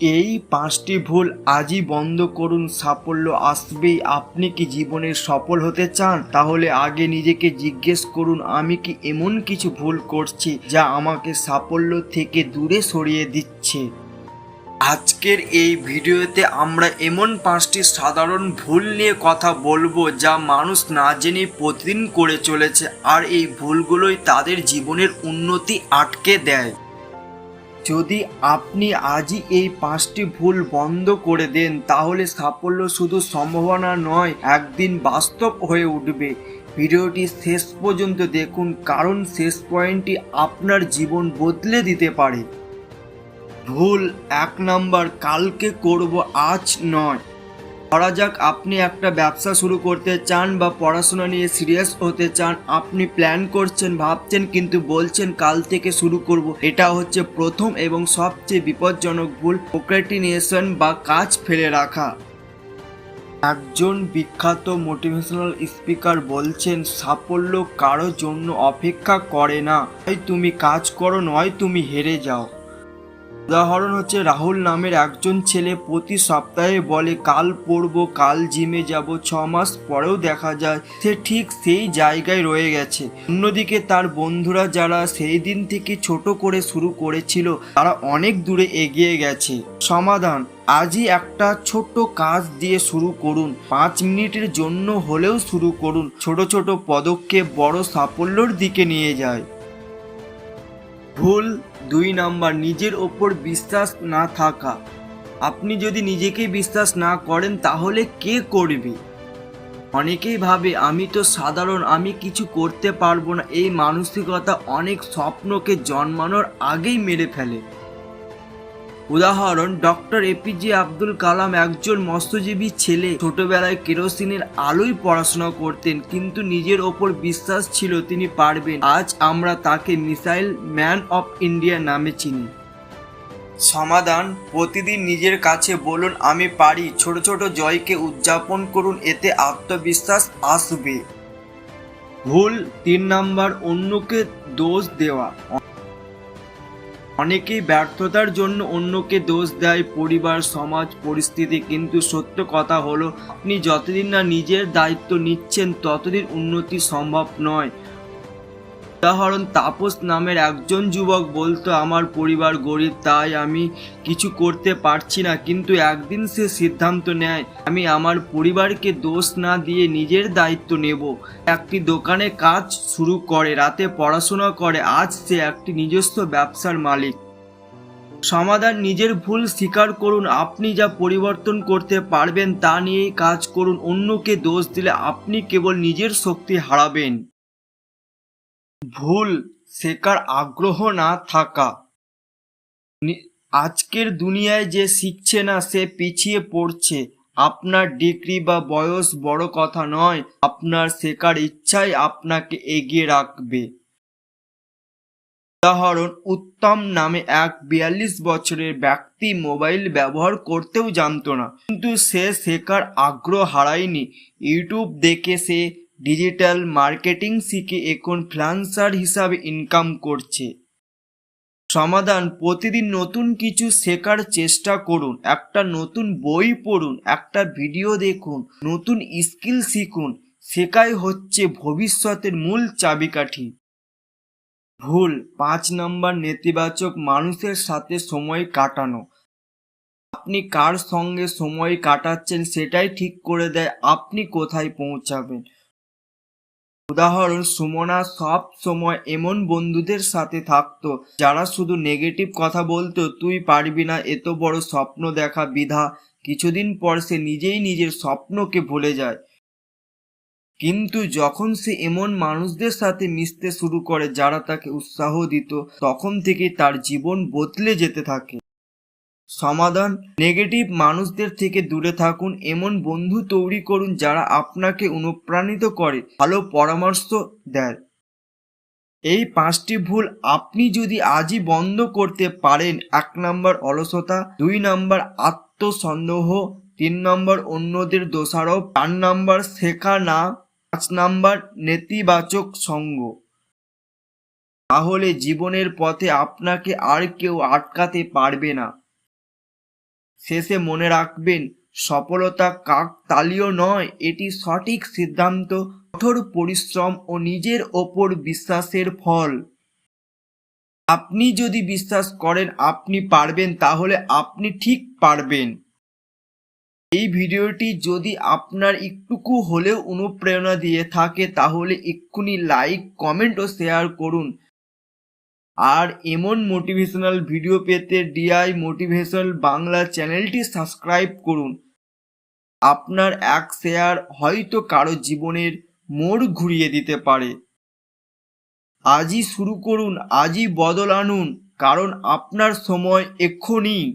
এই পাঁচটি ভুল আজই বন্ধ করুন, সাফল্য আসবেই। আপনি কি জীবনে সফল হতে চান? তাহলে আগে নিজেকে জিজ্ঞেস করুন, আমি কি এমন কিছু ভুল করছি যা আমাকে সাফল্য থেকে দূরে সরিয়ে দিচ্ছে? আজকের এই ভিডিওতে আমরা এমন পাঁচটি সাধারণ ভুল নিয়ে কথা বলব যা মানুষ না জেনে প্রতিদিন করে চলেছে, আর এই ভুলগুলোই তাদের জীবনের উন্নতি আটকে দেয়। যদি আপনি আজই এই পাঁচটি ভুল বন্ধ করে দেন, তাহলে সাফল্য শুধু সম্ভাবনা নয়, একদিন বাস্তব হয়ে উঠবে। ভিডিওটি শেষ পর্যন্ত দেখুন, কারণ শেষ পয়েন্টটি আপনার জীবন বদলে দিতে পারে। ভুল এক নাম্বার কালকে করব, আজ নয়। ধরা যাক আপনি একটা ব্যবসা শুরু করতে চান বা পড়াশোনা নিয়ে সিরিয়াস হতে চান, আপনি প্ল্যান করছেন, ভাবছেন কিন্তু বলছেন কাল থেকে শুরু করব। এটা হচ্ছে প্রথম এবং সবচেয়ে বিপজ্জনক ভুল প্রোক্রেটিনেশন বা কাজ ফেলে রাখা। একজন বিখ্যাত মোটিভেশনাল স্পিকার বলছেন, সাফল্য কারোর জন্য অপেক্ষা করে না। তুমি কাজ করো, নয় তুমি হেরে যাও। উদাহরণ হচ্ছে রাহুল নামের একজন ছেলে প্রতি সপ্তাহে বলে, কাল পড়ব, কাল জিমে যাব, ছ মাস পরেও দেখা যায়, সে ঠিক সেই জায়গায় রয়ে গেছে। অন্যদিকে তার বন্ধুরা যারা সেই দিন থেকে ছোট করে শুরু করেছিল, তারা অনেক দূরে এগিয়ে গেছে। সমাধান, আজই একটা ছোট্ট কাজ দিয়ে শুরু করুন, পাঁচ মিনিটের জন্য হলেও শুরু করুন। ছোট ছোট পদক্ষেপ বড় সাফল্যর দিকে নিয়ে যায়। ভুল দুই নাম্বার, নিজের ওপর বিশ্বাস না থাকা। আপনি যদি নিজেকে বিশ্বাস না করেন, তাহলে কে করবে? অনেকেই ভাবে, আমি তো সাধারণ, আমি কিছু করতে পারব না। এই মানসিকতা অনেক স্বপ্নকে জন্মানোর আগেই মেরে ফেলে। উদাহরণ, ডক্টর এপিজে আব্দুল কালাম একজন মৎস্যজীবী ছেলে। ছোটবেলায় কেরোসিনের আলোয় পড়াশোনা করতেন, কিন্তু নিজের ওপর বিশ্বাস ছিল তিনি পারবেন। আজ আমরা তাকে মিসাইল ম্যান অফ ইন্ডিয়া নামে চিনি। সমাধান, প্রতিদিন নিজের কাছে বলুন, আমি পারি। ছোট ছোট জয়কে উদযাপন করুন, এতে আত্মবিশ্বাস আসবে। ভুল, তিন নাম্বার, অন্যকে দোষ দেওয়া। অনেকেই ব্যর্থতার জন্য অন্যকে দোষ দেয়, পরিবার, সমাজ, পরিস্থিতি, কিন্তু সত্য কথা হলো, আপনি যতদিন না নিজের দায়িত্ব নিচ্ছেন, ততদিন উন্নতি সম্ভব নয়। উদাহরণ, তাপস নামের একজন যুবক বলতো, আমার পরিবার গরিব, তাই আমি কিছু করতে পারছি না, কিন্তু একদিন সে সিদ্ধান্ত নেয়, আমি আমার পরিবারকে দোষ না দিয়ে নিজের দায়িত্ব নেব। একটি দোকানে কাজ শুরু করে, রাতে পড়াশোনা করে, আজ সে একটি নিজস্ব ব্যবসার মালিক। সমাধান নিজের ভুল স্বীকার করুন, আপনি যা পরিবর্তন করতে পারবেন তা নিয়েই কাজ করুন, অন্যকে দোষ দিলে আপনি কেবল নিজের শক্তি হারাবেন। ভুল, শেখার আগ্রহ না থাকা। আজকের দুনিয়ায় যে শিখছে না, সে পিছিয়ে পড়ছে। আপনার ডিগ্রি বা বয়স বড় কথা নয়, আপনার শেখার ইচ্ছাই আপনাকে এগিয়ে রাখবে। উদাহরণ, উত্তম নামে এক বিয়াল্লিশ বছরের ব্যক্তি মোবাইল ব্যবহার করতেও জানতো না। কিন্তু সে শেখার আগ্রহ হারায়নি। ইউটিউব দেখে সে ডিজিটাল মার্কেটিং শিখে এখন ফ্রিল্যান্সার হিসাবে ইনকাম করছে। সমাধান, প্রতিদিন নতুন কিছু শেখার চেষ্টা করুন, একটা নতুন বই পড়ুন, একটা ভিডিও দেখুন, নতুন স্কিল শিখুন, শেখাই হচ্ছে ভবিষ্যতের মূল চাবিকাঠি। ভুল, পাঁচ নম্বর নেতিবাচক মানুষের সাথে সময় কাটানো। আপনি কার সঙ্গে সময় কাটাচ্ছেন সেটাই ঠিক করে দেয়, আপনি কোথায় পৌঁছাবেন? উদাহরণ, সুমনা সব সময় এমন বন্ধুদের সাথে থাকতো, যারা শুধু নেগেটিভ কথা বলতো, তুই পারবি না এত বড় স্বপ্ন দেখা, বিধা। কিছুদিন পর সে নিজেই নিজের স্বপ্নকে ভুলে যায়। কিন্তু যখন সে এমন মানুষদের সাথে মিশতে শুরু করে, যারা তাকে উৎসাহ দিত, তখন থেকে তার জীবন বদলে যেতে থাকে। সমাধান। নেগেটিভ মানুষদের থেকে দূরে থাকুন, এমন বন্ধু তৈরি করুন যারা আপনাকে অনুপ্রাণিত করে, ভালো পরামর্শ দেয়। এই পাঁচটি ভুল আপনি যদি আজই বন্ধ করতে পারেন, এক নম্বর অলসতা, দুই নম্বর আত্মসন্দেহ, তিন নম্বর অন্যদের দোষারোপ, চার নম্বর শেখা না, পাঁচ নম্বর নেতিবাচক সঙ্গ। তাহলে জীবনের পথে আপনাকে আর কেউ আটকাতে পারবে না। শেষে মনে রাখবেন, সফলতা কাক তালিও নয়, এটি সঠিক সিদ্ধান্ত, কঠোর পরিশ্রম ও নিজের ওপর বিশ্বাসের ফল। আপনি যদি বিশ্বাস করেন আপনি পারবেন, তাহলে আপনি ঠিক পারবেন। এই ভিডিওটি যদি আপনার একটুকু হলেও অনুপ্রেরণা দিয়ে থাকে, তাহলে এক্ষুনি লাইক, কমেন্ট ও শেয়ার করুন। আর এমন মোটিভেশনাল ভিডিও পেতে ডিআই মোটিভেশনাল বাংলা চ্যানেলটি সাবস্ক্রাইব করুন। আপনার এক শেয়ার হয়তো কারও জীবনের মোড় ঘুরিয়ে দিতে পারে। আজই শুরু করুন, আজই বদল আনুন, কারণ আপনার সময় এক্ষুনি।